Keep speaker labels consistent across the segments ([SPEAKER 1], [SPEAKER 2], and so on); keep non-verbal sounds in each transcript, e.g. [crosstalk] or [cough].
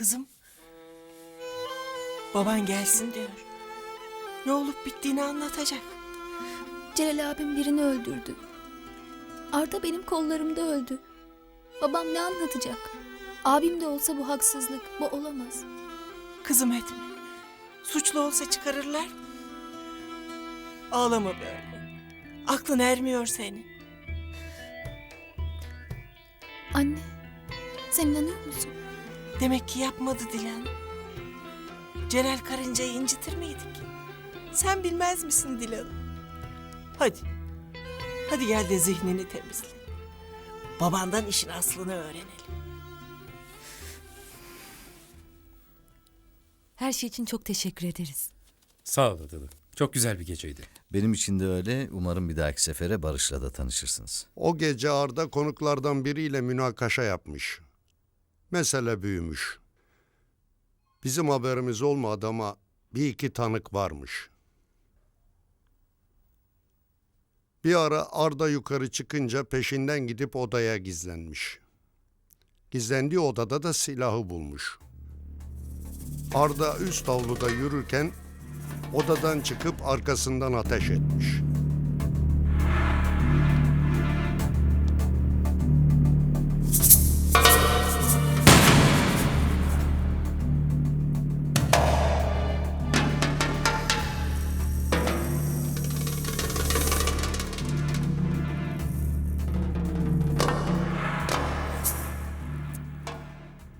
[SPEAKER 1] Kızım. Baban gelsin diyor. Ne olup bittiğini anlatacak.
[SPEAKER 2] Celal abim birini öldürdü. Arda benim kollarımda öldü. Babam ne anlatacak? Abim de olsa bu haksızlık, bu olamaz.
[SPEAKER 1] Kızım etme. Suçlu olsa çıkarırlar. mı? Ağlama böyle. Aklın ermiyor senin.
[SPEAKER 2] Anne, sen inanıyor musun?
[SPEAKER 1] Demek ki yapmadı Dilan. Celal karıncayı incitir miydik? Sen bilmez misin Dilan? Hadi. Hadi gel de zihnini temizle. Babandan işin aslını öğrenelim.
[SPEAKER 3] Her şey için çok teşekkür ederiz.
[SPEAKER 4] Sağ ol Adalı. Çok güzel bir geceydi.
[SPEAKER 5] Benim için de öyle. Umarım bir dahaki sefere Barış'la da tanışırsınız.
[SPEAKER 6] O gece Arda konuklardan biriyle münakaşa yapmış. Mesele büyümüş. Bizim haberimiz olmadı ama bir iki tanık varmış. Bir ara Arda yukarı çıkınca peşinden gidip odaya gizlenmiş. Gizlendiği odada da silahı bulmuş. Arda üst avluda yürürken odadan çıkıp arkasından ateş etmiş.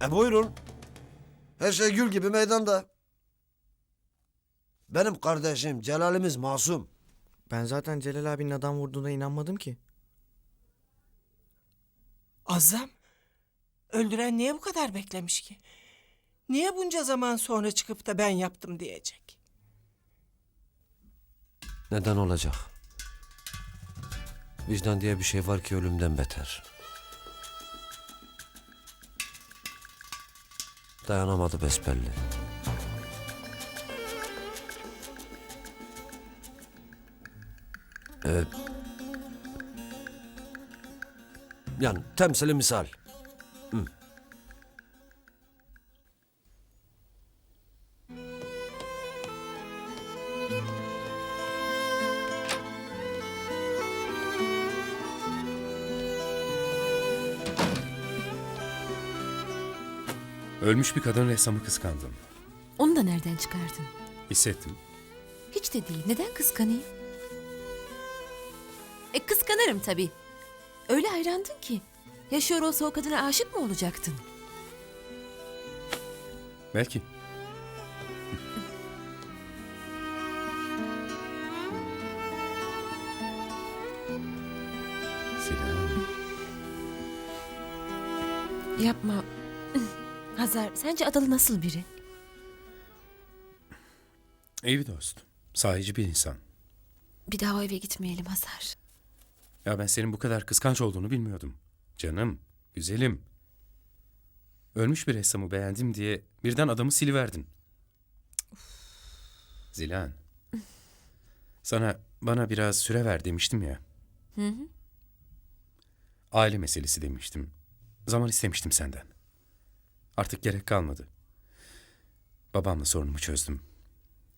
[SPEAKER 7] E buyurun. Her şey gül gibi meydanda. Benim kardeşim Celal'imiz masum.
[SPEAKER 8] Ben zaten Celal abinin adam vurduğuna inanmadım ki.
[SPEAKER 1] Azam. Öldüren niye bu kadar beklemiş ki? Niye bunca zaman sonra çıkıp da ben yaptım diyecek?
[SPEAKER 7] Neden olacak? Vicdan diye bir şey var ki ölümden beter. Dayanamadı besbelli. Evet. Yani temsili misal.
[SPEAKER 4] Ölmüş bir kadın ressamı kıskandım.
[SPEAKER 3] Onu da nereden çıkardın?
[SPEAKER 4] Hissettim.
[SPEAKER 3] Hiç de değil. Neden kıskanayım? E kıskanırım tabii. Öyle hayrandın ki. Yaşıyor olsa o kadına aşık mı olacaktın?
[SPEAKER 4] Belki. [laughs] Selam.
[SPEAKER 3] Yapma. Hazar, sence Adalı nasıl biri?
[SPEAKER 4] İyi bir dost. Sahici bir insan.
[SPEAKER 3] Bir daha o eve gitmeyelim Hazar.
[SPEAKER 4] Ya ben senin bu kadar kıskanç olduğunu bilmiyordum. Canım, güzelim. Ölmüş bir ressamı beğendim diye birden adamı siliverdin. Zilan. Sana bana biraz süre ver demiştim ya.
[SPEAKER 3] Hı hı.
[SPEAKER 4] Aile meselesi demiştim. Zaman istemiştim senden. Artık gerek kalmadı. Babamla sorunumu çözdüm.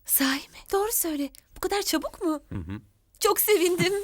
[SPEAKER 3] Sahi mi? Doğru söyle. Bu kadar çabuk mu?
[SPEAKER 4] Hı hı.
[SPEAKER 3] Çok sevindim. [laughs]